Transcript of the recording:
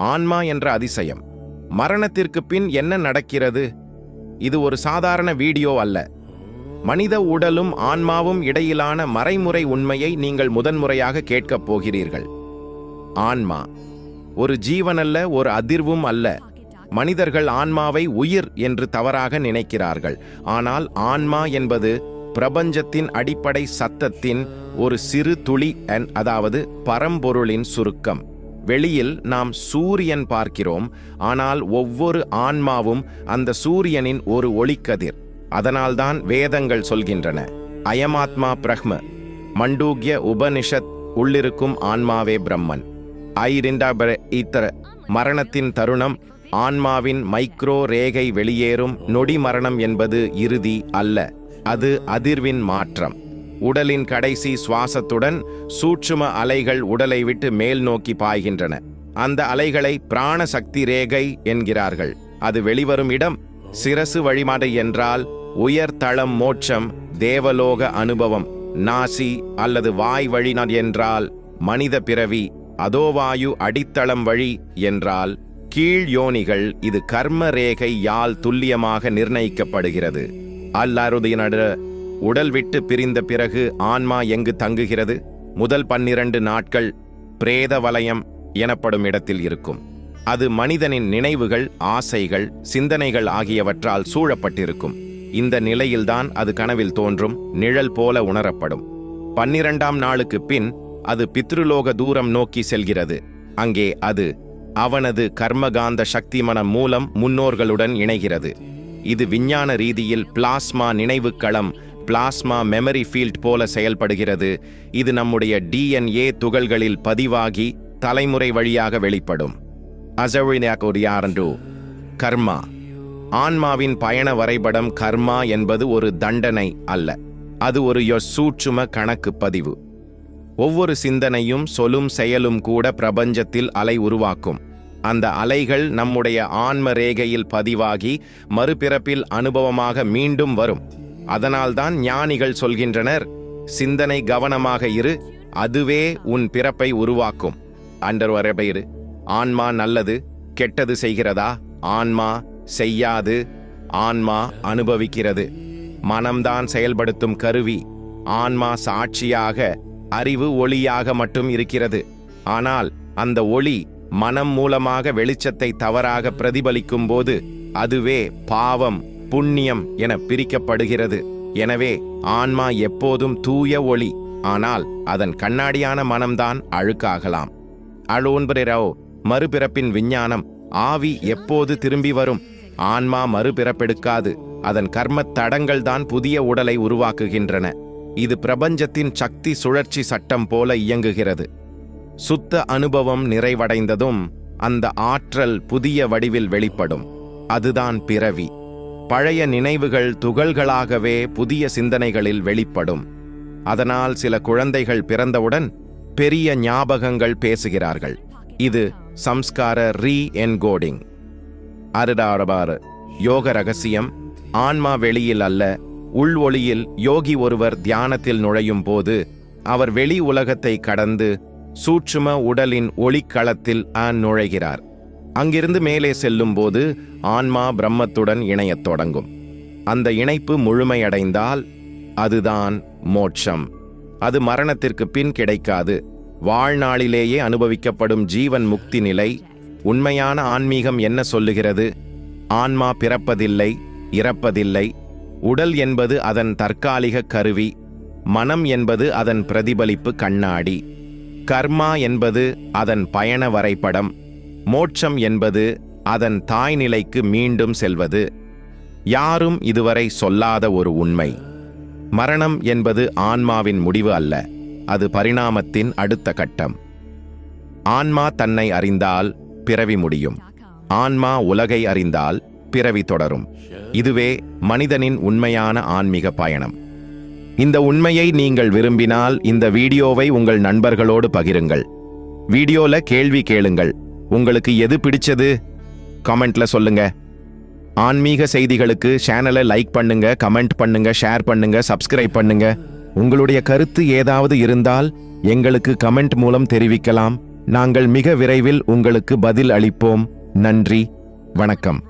ஆன்மா என்ற அதிசயம். மரணத்திற்கு பின் என்ன நடக்கிறது? இது ஒரு சாதாரண வீடியோ அல்ல. மனித உடலும் ஆன்மாவும் இடையிலான மறைமுறை உண்மையை நீங்கள் முதன்முறையாக கேட்கப் போகிறீர்கள். ஆன்மா ஒரு ஜீவனல்ல ஒரு அதிர்வும் அல்ல. மனிதர்கள் ஆன்மாவை உயிர் என்று தவறாக நினைக்கிறார்கள். ஆனால் ஆன்மா என்பது பிரபஞ்சத்தின் அடிப்படை சத்தத்தின் ஒரு சிறு துளி என் அதாவது பரம்பொருளின் சுருக்கம். வெளியில் நாம் சூரியன் பார்க்கிறோம் ஆனால் ஒவ்வொரு ஆன்மாவும் அந்த சூரியனின் ஒரு ஒளிக்கதிர். அதனால்தான் வேதங்கள் சொல்கின்றன. அயமாத்மா பிரஹ்ம மண்டூக்ய உபனிஷத் உள்ளிருக்கும் ஆன்மாவே பிரம்மன். ஐரிண்டாபர ஈத்தர மரணத்தின் தருணம் ஆன்மாவின் மைக்ரோ ரேகை வெளியேறும் நொடி மரணம் என்பது இறுதி அல்ல அது அதிர்வின் மாற்றம். உடலின் கடைசி சுவாசத்துடன் சூட்சும அலைகள் உடலை விட்டு மேல் நோக்கி பாய்கின்றன. அந்த அலைகளை பிராண சக்தி ரேகை என்கிறார்கள். அது வெளிவரும் இடம் சிரசு வழிமாடை என்றால் உயர்தளம் மோட்சம் தேவலோக அனுபவம் நாசி அல்லது வாய் வழிநாட் என்றால் மனித பிறவி அதோவாயு அடித்தளம் வழி என்றால் கீழ் யோனிகள் இது கர்ம ரேகை யால் துல்லியமாக நிர்ணயிக்கப்படுகிறது. அல்லருதினட உடல் விட்டு பிரிந்த பிறகு ஆன்மா எங்கு தங்குகிறது? முதல் பன்னிரண்டு நாட்கள் பிரேத வலயம் எனப்படும் இடத்தில் இருக்கும். அது மனிதனின் நினைவுகள் ஆசைகள் சிந்தனைகள் ஆகியவற்றால் சூழப்பட்டிருக்கும். இந்த நிலையில்தான் அது கனவில் தோன்றும் நிழல் போல உணரப்படும். பன்னிரண்டாம் நாளுக்கு பின் அது பித்ருலோக தூரம் நோக்கி செல்கிறது. அங்கே அது அவனது கர்மகாந்த சக்தி மனம் மூலம் முன்னோர்களுடன் இணைகிறது. இது விஞ்ஞான ரீதியில் பிளாஸ்மா நினைவுக்களம் பிளாஸ்மா மெமரி ஃபீல்ட் போல செயல்படுகிறது. இது நம்முடைய டிஎன்ஏ துகள்களில் பதிவாகி தலைமுறை வழியாக வெளிப்படும். அசவினாக்கொரியாரண்டு கர்மா. ஆன்மாவின் பயண வரைபடம் கர்மா என்பது ஒரு தண்டனை அல்ல. அது ஒரு யொ சூட்சும கணக்கு பதிவு. ஒவ்வொரு சிந்தனையும் சொலும் செயலும் கூட பிரபஞ்சத்தில் அலை உருவாக்கும். அந்த அலைகள் நம்முடைய ஆன்ம ரேகையில் பதிவாகி மறுபிறப்பில் அனுபவமாக மீண்டும் வரும். அதனால்தான் ஞானிகள் சொல்கின்றனர் சிந்தனை கவனமாக இரு அதுவே உன் பிறப்பை உருவாக்கும். அண்டர் வரபெயரு ஆன்மா நல்லது கெட்டது செய்கிறதா? ஆன்மா செய்யாது ஆன்மா அனுபவிக்கிறது. மனம்தான் செயல்படுத்தும் கருவி ஆன்மா சாட்சியாக அறிவு ஒளியாக மட்டும் இருக்கிறது. ஆனால் அந்த ஒளி மனம் மூலமாக வெளிச்சத்தை தவறாக பிரதிபலிக்கும் போது அதுவே பாவம் புண்ணியம் என பிரிக்கப்படுகிறது. எனவே ஆன்மா எப்போதும் தூய ஒளி ஆனால் அதன் கண்ணாடியான மனம்தான் அழுக்காகலாம். அழோன்பரோ மறுபிறப்பின் விஞ்ஞானம் ஆவி எப்போது திரும்பி வரும்? ஆன்மா மறுபிறப்பெடுக்காது அதன் கர்மத் தடங்கள் தான் புதிய உடலை உருவாக்குகின்றன. இது பிரபஞ்சத்தின் சக்தி சுழற்சி சட்டம் போல இயங்குகிறது. சுத்த அனுபவம் நிறைவடைந்ததும் அந்த ஆற்றல் புதிய வடிவில் வெளிப்படும். அதுதான் பிறவி. பழைய நினைவுகள் துகள்களாகவே புதிய சிந்தனைகளில் வெளிப்படும். அதனால் சில குழந்தைகள் பிறந்தவுடன் பெரிய ஞாபகங்கள் பேசுகிறார்கள். இது சம்ஸ்கார ரீ என்கோடிங் அருடாரபாறு. யோக ரகசியம் ஆன்மா வெளியில் அல்ல உள் ஒளியில் யோகி ஒருவர் தியானத்தில் நுழையும் போது அவர் வெளி உலகத்தை கடந்து சூட்சும உடலின் ஒளிக்களத்தில் ஆன் நுழைகிறார். அங்கிருந்து மேலே செல்லும்போது ஆன்மா பிரம்மத்துடன் இணையத் தொடங்கும். அந்த இணைப்பு முழுமையடைந்தால் அதுதான் மோட்சம். அது மரணத்திற்கு பின் கிடைக்காது. வாழ்நாளிலேயே அனுபவிக்கப்படும் ஜீவன் முக்தி நிலை உண்மையான ஆன்மீகம் என்ன சொல்லுகிறது? ஆன்மா பிறப்பதில்லை இறப்பதில்லை. உடல் என்பது அதன் தற்காலிக கருவி. மனம் என்பது அதன் பிரதிபலிப்பு கண்ணாடி. கர்மா என்பது அதன் பயண வரைபடம். மோட்சம் என்பது அதன் தாய்நிலைக்கு மீண்டும் செல்வது. யாரும் இதுவரை சொல்லாத ஒரு உண்மை. மரணம் என்பது ஆன்மாவின் முடிவு அல்ல அது பரிணாமத்தின் அடுத்த கட்டம். ஆன்மா தன்னை அறிந்தால் பிறவி முடியும். ஆன்மா உலகை அறிந்தால் பிறவி தொடரும். இதுவே மனிதனின் உண்மையான ஆன்மீக பயணம். இந்த உண்மையை நீங்கள் விரும்பினால் இந்த வீடியோவை உங்கள் நண்பர்களோடு பகிருங்கள். வீடியோல கேள்வி கேளுங்கள். உங்களுக்கு எது பிடிச்சது? கமெண்ட்ல சொல்லுங்க. ஆன்மீக செய்திகளுக்கு சேனலை லைக் பண்ணுங்க கமெண்ட் பண்ணுங்க ஷேர் பண்ணுங்க சப்ஸ்கிரைப் பண்ணுங்க. உங்களுடைய கருத்து ஏதாவது இருந்தால் எங்களுக்கு கமெண்ட் மூலம் தெரிவிக்கலாம். நாங்கள் மிக விரைவில் உங்களுக்கு பதில் அளிப்போம். நன்றி வணக்கம்.